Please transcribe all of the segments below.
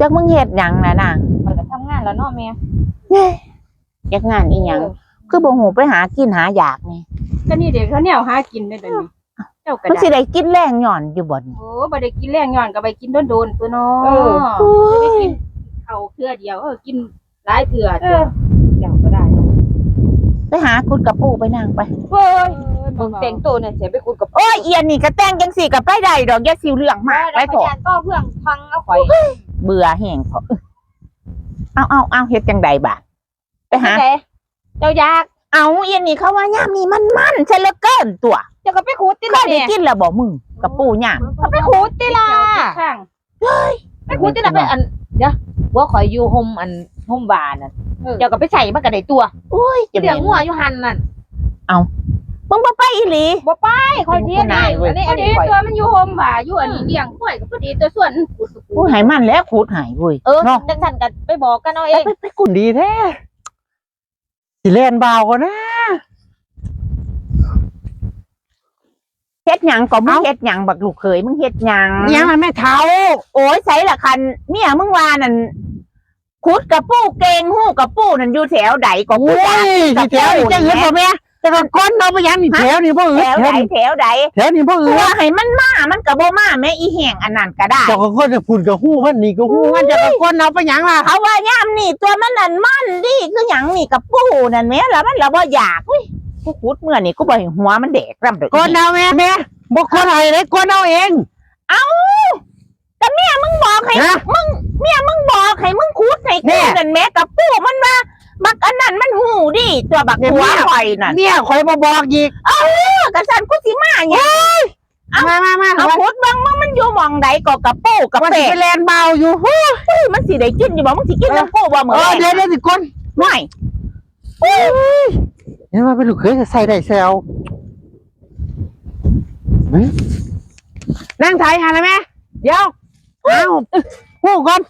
จักมึงเฮ็ดหยังน่ะนางมันก็ทำงานแล้วเนาะแม่เย้จักงานอีหยังคือบ่ฮู้ไปหากินหาอยากนี่ก็นี่เด็กเขาแนวหากินได้เดี๋ยวนี้เจ้าก็มันสิได้ได้กินแรงหย่อนอยู่บ่นี่โอ้บ่ได้กินแรงย้อนก็ไปกินโดนๆตัวเนาะเออจะได้กินเขาเทื่อเดียว เออกินหลายเทื่อตัวเจ้าก็ได้ไปหากุดกระปูไปนางไปเฮ้ยมึงแต่งตัวเนี่ยเสียไปคุยกับโอ้ยเอียนนี่ก็แต่งจังสี่ก็ไปได้ดอกอย่าสิวเรื่องมากไปเถอะก็เพื่อนฟังเอาข่อย เบื่อแห้งพอเอาเอาเอาเฮ็ดจังใดบาดไปหาเจ้าอยาก เอาเอียนนี่เขาว่ายามนี้มันมันใช่เหลือเกินตัวเจ้าก็ไปขูดติเคล่ะยได้เนี่ยกินแล้วบ่มึงกระปูย่างก็ไปขูดติล่ะข้างไปขูดติล่ะไปอันเดี๋ยวว่าข่อยอยู่โฮมอันโฮมบาร์น่ะเจ้าก็ไปใส่มันก็ได้ตัวโอ้ยจะเลี้ยงแม่นงัวอยู่หันนั่น มึงบ่ไปอีหลี บ่ไปข่อยเลี้ยงนายเว้ยอันนี้อันนี้ตัวมันอยู่โฮมบาร์อยู่อันนี้เลี้ยงกล้วยก็พอดีตัวส่วนขูดกูใหายมันแล้วขูดใหายเว้ยเออเนาะจังซั่นก็ไปบอกกันเอาเองไปไปกุนดีแท้สิเล่นเบาก็นะ เฮ็ดหยังก็มึงเฮ็ดหยังบักลูกเขยมึงเฮ็ดหยังยังมันไม่เท้าโอ้ยใส่ละคันเนี่ยมึงว่านั่นขุดกระปูเกงหู้กระปูนั่นอยู่แถวใดก็โอ้กูยอยากนี่แถวนี่จะเอือบ่แม่ แต่ก็ก้นเอาไปยังนี่แถวนี่บ่เอืแถอวแถใดวนี่แถวใดแถวนี่บ่เอืตัวอให้มันมามันก็บ่มาแม่อีแห้งอันนั้นก็ได้ เจ้าก็ก้นจะพุ่นกับหู้มันนี่ก็หู้มันจะก็ก้นเอาไปยังล่ะเขาว่ายามนี่ตัวมันนั่นมันดิคือหยังนี่กระปูนั่นแม่แล้วมันละบ่อยากเว้ยกูขุดเมื่อนี่กูบ่เห็นหัวมันแดกร่ำเด้อก้นเอาแม่แม่บ่ก้นอะไรเลยก้นเอาเองแต่เมียมึงบอกให้ฮะมึงเมียมึงบอกให้มึงขุดให้แน่กูนั่นแม่กระปูมันว่า บักอันนั้นมันหูดิตัวบักหัวข่อยนั่นเนี่ยคอยมาบอกอีกเออกระสันกูสิมาหยังมามามาเอาว่าพุดเบิ่งมึงมันอยู่หมองใดก็กระปูกระว่าเปสิไปเล่นเบาอยู่เฮ้ยมันสิได้กินอยู่บ่มึงสิกินน้ำปูบ่เหมือเอนอเดี๋ยวเดี๋ยวสิก้นไม่เห็นว่าเป็นลูกเคยจะใส่ได้แซวเฮ้ยนั่งถ่ายหาแล้วแม่เดี๋ยวเอาหู้ก่อน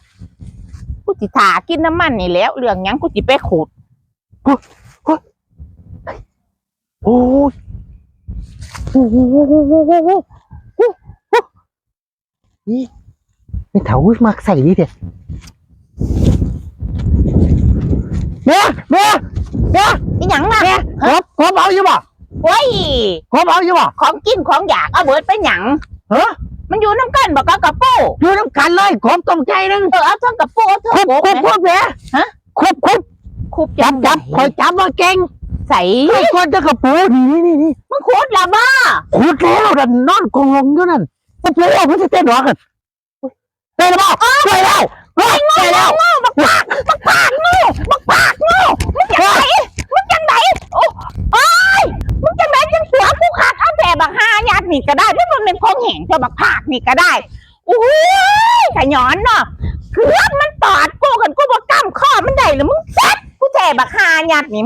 กูสิถากินน้ำมันนี่แล้ว เรื่องหยังกูสิไปขูดโอ้ยโอ้โหโอ้โหโอ้โหโอ้โหนี่ไม่เถามักใส่ดิเด็แม่แม่แม่อีหยังล่ะแม่ขอขอเอาอยู่บ่โอ้ยขอเอาอยู่บ่ของกินของอยากเอาเบิดไปหยังเออ มันอยู่น้ำกันบ่ก็กระปูอยู่น้ำกันเลยของต้มใจนึงเออเอาเทั้งกระปูเอาเทั้งคุบโบกคุบแม่คุบแม่ฮะคุบคุบคุบจับจับคอยจับมาเก่งใส่ไอ้คนจะกระปูนี่นี่นี่นี่มึงขูดละบ้าขุดแล้วนั่นนอนกองลงอยู่นั่นจะเปลี่ยวมันจะเต้นหรอกันได้แล้วบ่ได้แล้วเฮ้ยได้แล้วบักปากบักปากงูบักปากงูมึงจังไหนมึงจังไหนโอ้โอ้ยมึงจังไหนจังสัวกูขาดเอาแต่บักห้าญาตินี่ก็ได้ไม่มันเป็น ของแห่งแต่บักผากนี่ก็ได้อุ้ยขย้อนเนาะเพื่องมันตอดกูกันกูบอกกำข้อมันได้หรือมึงเซ็ตกูแจบักห้าญาดนี่